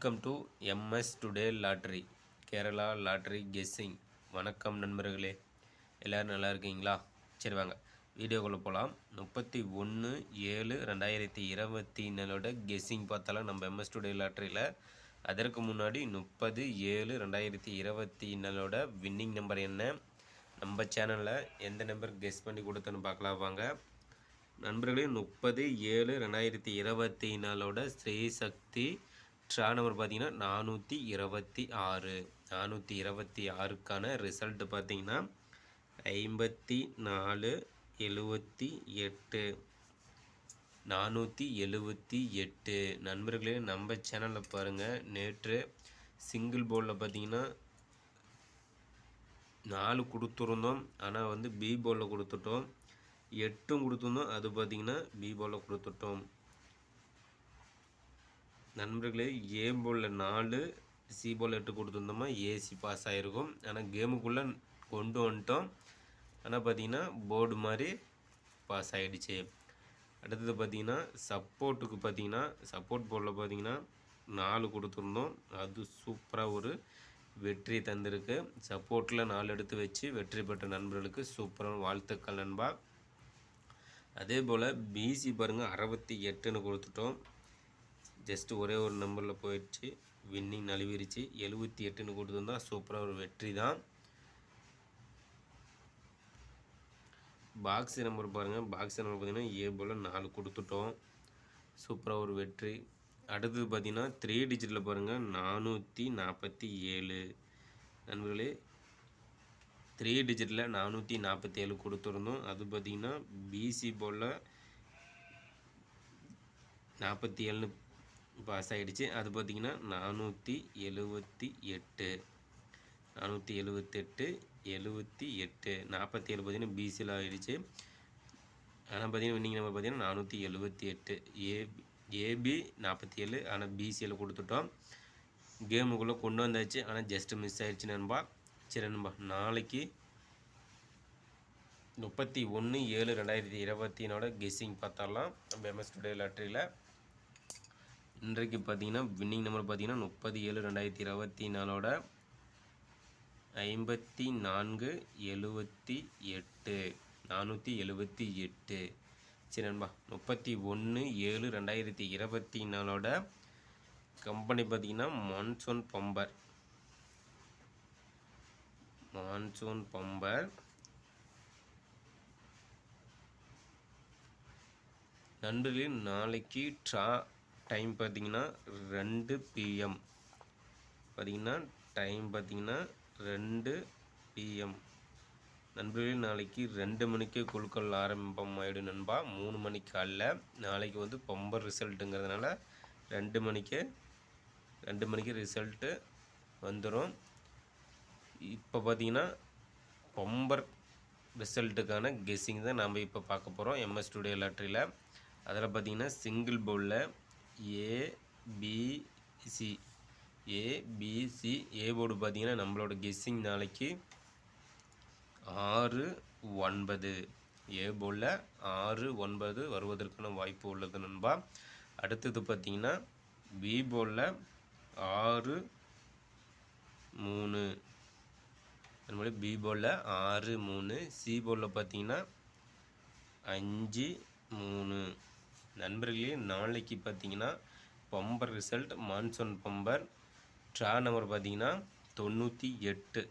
Welcome to MS today lottery Kerala lottery guessing. வணக்கம் நண்பர்களே. எல்லோரும் நல்லா இருக்கீங்களா? சரி வாங்க வீடியோக்குள்ளே போகலாம் முப்பத்தி ஒன்று ஏழு ரெண்டாயிரத்தி இருபத்தி நாலோட கெஸ்ஸிங் பார்த்தாலும் நம்ம எம்எஸ் டுடே லாட்ரியில் அதற்கு முன்னாடி முப்பது ஏழு ரெண்டாயிரத்தி இருபத்தி நாலோட வின்னிங் நம்பர் என்ன? நம்ம சேனலில் எந்த நம்பர் கெஸ் பண்ணி கொடுத்தோன்னு பார்க்கலாம் வாங்க. நண்பர்களே முப்பது ஏழு ரெண்டாயிரத்தி இருபத்தி நாலோட ஸ்ரீ சக்தி ட்ரா நம்பர் பார்த்தீங்கன்னா நானூற்றி இருபத்தி ஆறு. நானூற்றி இருபத்தி ஆறுக்கான ரிசல்ட் பார்த்தீங்கன்னா ஐம்பத்தி நாலு எழுபத்தி எட்டு. நானூற்றி எழுபத்தி எட்டு. நண்பர்களே நம்ம சேனலில் பாருங்கள் நேற்று சிங்கிள் போர்டில் பார்த்தீங்கன்னா நாலு கொடுத்துருந்தோம். ஆனால் வந்து பி போலில் கொடுத்துட்டோம். எட்டும் கொடுத்துருந்தோம். அது பார்த்திங்கன்னா பி போலில் கொடுத்துட்டோம். நண்பர்களே ஏ போலில் நாலு சி போல் எட்டு கொடுத்துருந்தோமா ஏசி பாஸ் ஆகிருக்கும் ஆனால் கேமுக்குள்ளே கொண்டு வந்துட்டோம். ஆனால் பார்த்திங்கன்னா போர்டு மாதிரி பாஸ் ஆகிடுச்சு அடுத்தது பார்த்திங்கன்னா சப்போர்ட்டுக்கு பார்த்தீங்கன்னா சப்போர்ட் போர்டில் பார்த்தீங்கன்னா நாலு கொடுத்துருந்தோம். அது சூப்பராக ஒரு வெற்றி தந்திருக்கு. சப்போர்ட்டில் நாலு எடுத்து வச்சு வெற்றி பெற்ற நண்பர்களுக்கு சூப்பரான வாழ்த்துக்கள் நண்பா. அதே போல் பிசி பாருங்கள் அறுபத்தி எட்டுன்னு கொடுத்துட்டோம். ஜஸ்ட் ஒரே ஒரு நம்பரில் போயிடுச்சு. வின்னிங் நழுவிருச்சு. எழுபத்தி எட்டுன்னு கொடுத்துருந்தா சூப்பராக ஒரு வெற்றி தான். பாக்ஸ் நம்பர் பாருங்கள் பாக்ஸ் நம்பர் பார்த்தீங்கன்னா ஏ போல் நாலு கொடுத்துட்டோம். சூப்பராக ஒரு வெற்றி. அடுத்தது பார்த்தீங்கன்னா த்ரீ டிஜிட்டில் பாருங்கள் நானூற்றி நாற்பத்தி ஏழு. நண்பர்களே த்ரீ டிஜிட்டில் நானூற்றி நாற்பத்தி ஏழு கொடுத்துருந்தோம். அது பார்த்திங்கன்னா பிசி போல் நாற்பத்தி ஏழுன்னு பாஸ் ஆகிடுச்சு அது பார்த்திங்கன்னா நானூற்றி எழுபத்தி எட்டு. நானூற்றி எழுபத்தெட்டு எழுபத்தி எட்டு நாற்பத்தி ஏழு பார்த்திங்கன்னா பிசியில் ஆகிடுச்சு ஆனால் பார்த்திங்கன்னா இன்றைக்கி நம்ம பார்த்திங்கன்னா நானூற்றி எழுபத்தி எட்டு. ஏ ஏபி நாற்பத்தி ஏழு ஆனால் பிசியில் கொடுத்துட்டோம். கேமுக்குள்ளே கொண்டு வந்தாச்சு. ஆனால் ஜஸ்ட்டு மிஸ் ஆகிடுச்சு நண்பா. சரி நண்பா நாளைக்கு முப்பத்தி ஒன்று ஏழு ரெண்டாயிரத்தி இருபத்தினோட கெஸ்ஸிங் பார்த்தாலாம் நம்ம எம்எஸ் டுடே லாட்ரியில் இன்றைக்கு பார்த்தீங்கன்னா வின்னிங் நம்பர் பார்த்தீங்கன்னா முப்பது ஏழு ரெண்டாயிரத்தி இருபத்தி நாலோட ஐம்பத்தி நான்கு எழுபத்தி எட்டு நானூற்றி எழுபத்தி எட்டு. சரி நண்பா முப்பத்தி ஒன்று ஏழு ரெண்டாயிரத்தி இருபத்தி நாலோட கம்பெனி பார்த்தீங்கன்னா மான்சூன் பம்பர் மான்சூன் பம்பர் நண்பர்களே நாளைக்கு ட்ரா டைம் பார்த்தீங்கன்னா ரெண்டு பிஎம் பார்த்தீங்கன்னா டைம் பார்த்தீங்கன்னா ரெண்டு பிஎம் நண்பர்களே நாளைக்கு ரெண்டு மணிக்கே குழுக்கள் ஆரம்பம் ஆகிடும் நண்பா. மூணு மணிக்கு அல்ல. நாளைக்கு வந்து பொம்பர் ரிசல்ட்டுங்கிறதுனால ரெண்டு மணிக்கு ரெண்டு மணிக்கு ரிசல்ட்டு வந்துடும் இப்போ பார்த்தீங்கன்னா பொம்பர் ரிசல்ட்டுக்கான கெஸ்ஸிங் தான் நாம் இப்போ பார்க்க போகிறோம் எம்எஸ் ஸ்டுடியோ லாட்ரியில் அதில் பார்த்தீங்கன்னா சிங்கிள் பவுலில் ஏபிசி ஏபிசி ஏ போர்டு பார்த்தீங்கன்னா நம்மளோட கெஸ்ஸிங் நாளைக்கு ஆறு ஒன்பது. ஏ போர்டில் ஆறு ஒன்பது வருவதற்கான வாய்ப்பு உள்ளது நண்பா. அடுத்தது பார்த்தீங்கன்னா பி போர்டில் ஆறு மூணு. அதுமாதிரி பி போர்டில் ஆறு மூணு. சி போர்டில் பார்த்தீங்கன்னா அஞ்சு மூணு. நண்பர்களே நாளைக்கு பார்த்தீங்கன்னா bumper result monsoon bumper. Draw number பார்த்தீங்கன்னா தொண்ணூற்றி எட்டு.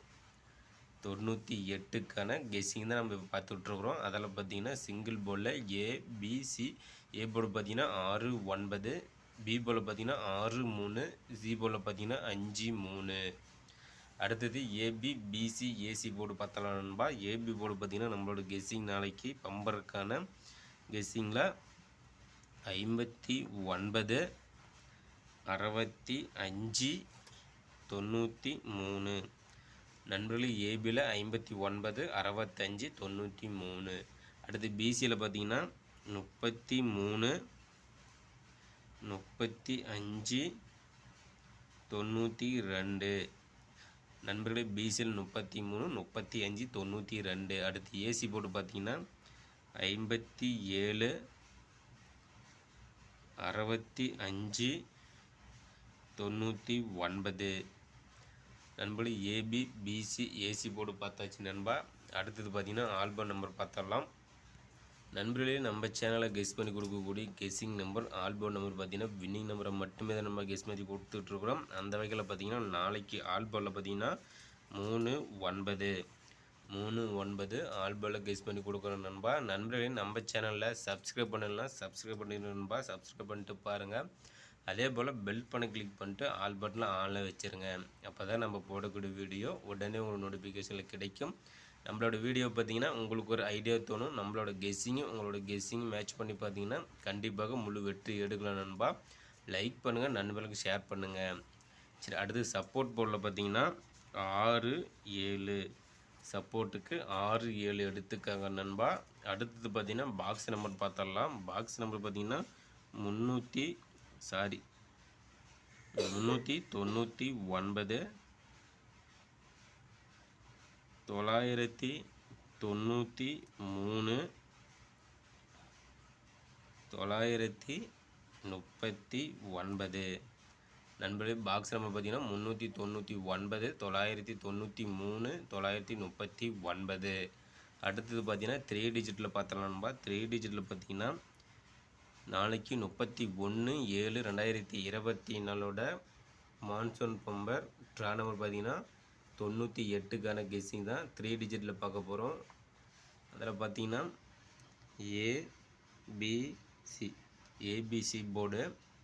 தொண்ணூற்றி எட்டுக்கான கெஸ்ஸிங் தான் நம்ம இப்போ பார்த்துட்ருக்குறோம் அதில் பார்த்தீங்கன்னா சிங்கிள் போர்டில் ஏபிசி ஏ போர்டு பார்த்தீங்கன்னா ஆறு ஒன்பது. பி போர்டில் பார்த்தீங்கன்னா ஆறு மூணு. சி போல் பார்த்தீங்கன்னா அஞ்சு மூணு. அடுத்தது ஏபி பிசி ஏசி போர்டு பார்த்தலாம் நண்பா. ஏபி போர்டு பார்த்தீங்கன்னா நம்மளோட கெஸ்ஸிங் நாளைக்கு பம்பருக்கான கெஸ்ஸிங்கில் ஐம்பத்தி ஒன்பது அறுபத்தி அஞ்சு தொண்ணூற்றி மூணு. நண்பர்களே ஏபியில் ஐம்பத்தி ஒன்பது அறுபத்தஞ்சு தொண்ணூற்றி மூணு. அடுத்து பிசியில் பார்த்தீங்கன்னா முப்பத்தி மூணு முப்பத்தி அஞ்சு தொண்ணூற்றி ரெண்டு. நண்பர்களே பிசியில் முப்பத்தி மூணு முப்பத்தி அஞ்சு தொண்ணூற்றி ரெண்டு. அடுத்து ஏசி போர்டு பார்த்தீங்கன்னா ஐம்பத்தி ஏழு அறுபத்தி அஞ்சு தொண்ணூற்றி ஒன்பது. நண்பர்களே ஏபி பிசி ஏசி போர்டு பார்த்தாச்சு நண்பா. அடுத்தது பார்த்தீங்கன்னா ஆல்பம் நம்பர் பார்த்தரலாம் நண்பர்களே நம்ம சேனலை கெஸ் பண்ணி கொடுக்கக்கூடிய கெஸ்ஸிங் நம்பர் ஆல்பம் நம்பர் பார்த்தீங்கன்னா வின்னிங் நம்பரை மட்டுமே தான் நம்ம கெஸ் பண்ணி கொடுத்துட்ருக்குறோம் அந்த வகையில் பார்த்தீங்கன்னா நாளைக்கு ஆல்பமில் பார்த்தீங்கன்னா மூணு ஒன்பது. மூணு ஒன்பது ஆல்பாலில் கெஸ் பண்ணி கொடுக்குறோம் நண்பா. நண்பர்களே நம்ம சேனலில் சப்ஸ்கிரைப் பண்ணலாம் சப்ஸ்கிரைப் பண்ணிடணும் நண்பா. சப்ஸ்கிரைப் பண்ணிட்டு பாருங்கள் அதே போல் பெல் பண்ண கிளிக் பண்ணிட்டு ஆல் பட்டனில் ஆனில் வச்சுருங்க. அப்போ தான் நம்ம போடக்கூடிய வீடியோ உடனே உங்களுக்கு நோட்டிஃபிகேஷனில் கிடைக்கும். நம்மளோட வீடியோ பார்த்தீங்கன்னா உங்களுக்கு ஒரு ஐடியா தோணும். நம்மளோட கெஸ்ஸிங்கும் உங்களோட கெஸ்ஸிங் மேட்ச் பண்ணி பார்த்தீங்கன்னா கண்டிப்பாக முழு வெற்றி எடுக்கலாம் நண்பா. லைக் பண்ணுங்கள் நண்பர்களுக்கு ஷேர் பண்ணுங்கள் சரி அடுத்து சப்போர்ட் போர்டில் பார்த்தீங்கன்னா ஆறு ஏழு சப்போர்ட்டுக்கு ஆறு ஏழு எடுத்துக்காங்க நண்பா. அடுத்தது பார்த்தீங்கன்னா பாக்ஸ் நம்பர் பார்த்துடலாம். பாக்ஸ் நம்பர் பார்த்தீங்கன்னா முந்நூற்றி சாரி முந்நூற்றி தொண்ணூற்றி ஒன்பது தொள்ளாயிரத்தி தொண்ணூற்றி மூணு தொள்ளாயிரத்தி முப்பத்தி ஒன்பது. நண்பர்களே பாக்ஸ் நம்பர் பார்த்தீங்கன்னா முந்நூற்றி தொண்ணூற்றி ஒன்பது தொள்ளாயிரத்தி தொண்ணூற்றி மூணு தொள்ளாயிரத்தி முப்பத்தி ஒன்பது. அடுத்தது பார்த்தீங்கன்னா த்ரீ டிஜிட்டில் பார்த்தலாம்பா த்ரீ டிஜிட்டில் பார்த்தீங்கன்னா நாளைக்கு முப்பத்தி ஒன்று ஏழு ரெண்டாயிரத்தி இருபத்தி நாலோட மான்சூன் பம்பர் ட்ரா நம்பர் பார்த்தீங்கன்னா தொண்ணூற்றி எட்டுக்கான கெஸ்ஸிங் தான் த்ரீ டிஜிட்டில் பார்க்க போகிறோம் அதில் பார்த்தீங்கன்னா ஏபிசி ஏபிசி போர்டு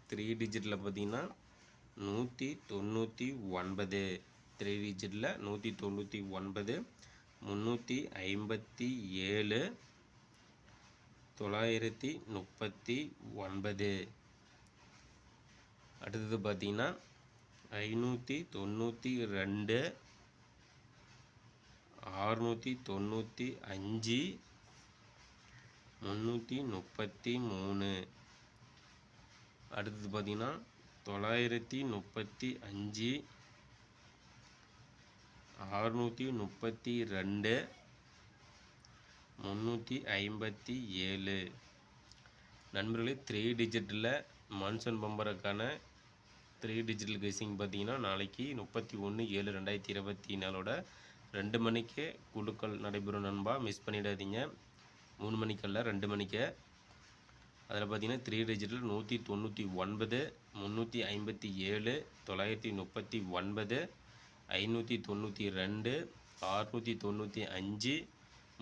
த்ரீ டிஜிட்டில் பார்த்தீங்கன்னா நூற்றி தொண்ணூற்றி ஒன்பது. த்ரீ டிஜிட்டில் நூற்றி தொண்ணூற்றி ஒன்பது முந்நூற்றி ஐம்பத்தி ஏழு தொள்ளாயிரத்தி முப்பத்தி ஒன்பது. அடுத்தது பார்த்தீங்கன்னா ஐநூற்றி தொண்ணூற்றி ரெண்டு ஆறுநூற்றி தொண்ணூற்றி அஞ்சு முந்நூற்றி முப்பத்தி மூணு. அடுத்தது பார்த்தீங்கன்னா தொள்ளாயிரத்தி முப்பத்தி அஞ்சு அறுநூற்றி முப்பத்தி ரெண்டு முந்நூற்றி ஐம்பத்தி ஏழு. நண்பர்களே த்ரீ டிஜிட்டில் மான்சூன் பம்பருக்கான த்ரீ டிஜிட்டல் கெஸிங் பார்த்தீங்கன்னா நாளைக்கு முப்பத்தி ஒன்று ஏழு ரெண்டாயிரத்தி இருபத்தி நாலோட ரெண்டு மணிக்கு குழுக்கள் நடைபெறும் நண்பா. மிஸ் பண்ணிடாதீங்க. மூணு மணிக்கல்ல ரெண்டு மணிக்கு அதில் பார்த்தீங்கன்னா த்ரீ டிஜிட்டில் நூற்றி தொண்ணூற்றி ஒன்பது முந்நூற்றி ஐம்பத்தி ஏழு தொள்ளாயிரத்தி முப்பத்தி ஒன்பது ஐநூற்றி தொண்ணூற்றி ரெண்டு அறுநூற்றி தொண்ணூற்றி அஞ்சு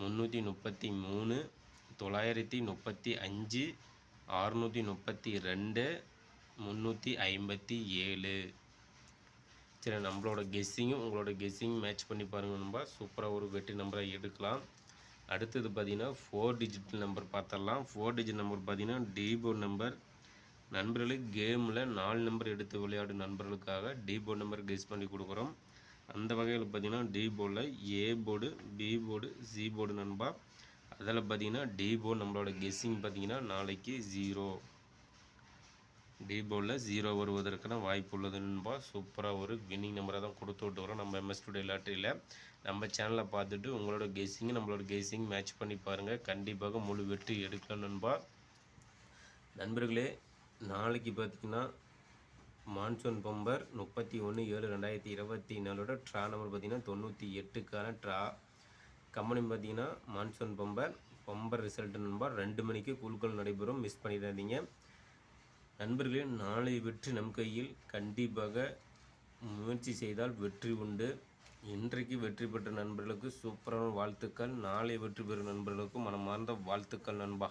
முந்நூற்றி முப்பத்தி மூணு தொள்ளாயிரத்தி முப்பத்தி அஞ்சு அறுநூற்றி முப்பத்தி ரெண்டு முந்நூற்றி ஐம்பத்தி ஏழு. சரி நம்மளோட கெஸ்ஸிங்கும் உங்களோட கெஸ்ஸிங் மேட்ச் பண்ணி பாருங்க நம்ம சூப்பராக ஒரு வெற்றி நம்பரை எடுக்கலாம். அடுத்தது பார்த்தீங்கன்னா ஃபோர் டிஜிட் நம்பர் பார்த்துடலாம். ஃபோர் டிஜிட் நம்பர் பார்த்தீங்கன்னா டிபோ நம்பர் நண்பர்களுக்கு கேமில் நாலு நம்பர் எடுத்து விளையாடும் நண்பர்களுக்காக டி நம்பர் கெஸ் பண்ணி கொடுக்குறோம். அந்த வகையில் பார்த்தீங்கன்னா டி போர்டில் A board B board C board நண்பா. அதில் பார்த்தீங்கன்னா டி போர்டு நம்மளோட கெஸ்ஸிங் பார்த்தீங்கன்னா நாளைக்கு ஜீரோ டி ஜீரோ வருவதற்கான வாய்ப்பு உள்ளது சூப்பராக ஒரு வின்னிங் நம்பரை தான் கொடுத்து விட்டு வரோம். நம்ம எம்எஸ் டுடே லாட்டரியில் நம்ம சேனலை பார்த்துட்டு உங்களோட கெஸ்ஸிங் நம்மளோட கெஸ்ஸிங் மேட்ச் பண்ணி பாருங்கள் கண்டிப்பாக முழு வெற்றி எடுக்கலாம் நண்பர்களே நாளைக்கு பார்த்தீங்கன்னா மான்சூன் பம்பர் முப்பத்தி ஒன்று ஏழு ரெண்டாயிரத்தி இருபத்தி நாலோட ட்ரா நம்பர் பார்த்தீங்கன்னா தொண்ணூற்றி எட்டுக்கான ட்ரா கம்பெனி பார்த்தீங்கன்னா மான்சூன் பம்பர் பம்பர் ரிசல்ட் நண்பர் ரெண்டு மணிக்கு குழுக்கள் நடைபெறும். மிஸ் பண்ணிடாதீங்க. நண்பர்களே நாளை வெற்றி நம் கையில். கண்டிப்பாக முயற்சி செய்தால் வெற்றி உண்டு. இன்றைக்கு வெற்றி பெற்ற நண்பர்களுக்கு சூப்பரான வாழ்த்துக்கள். நாளை வெற்றி பெறும் நண்பர்களுக்கும் மனமார்ந்த வாழ்த்துக்கள் நண்பா.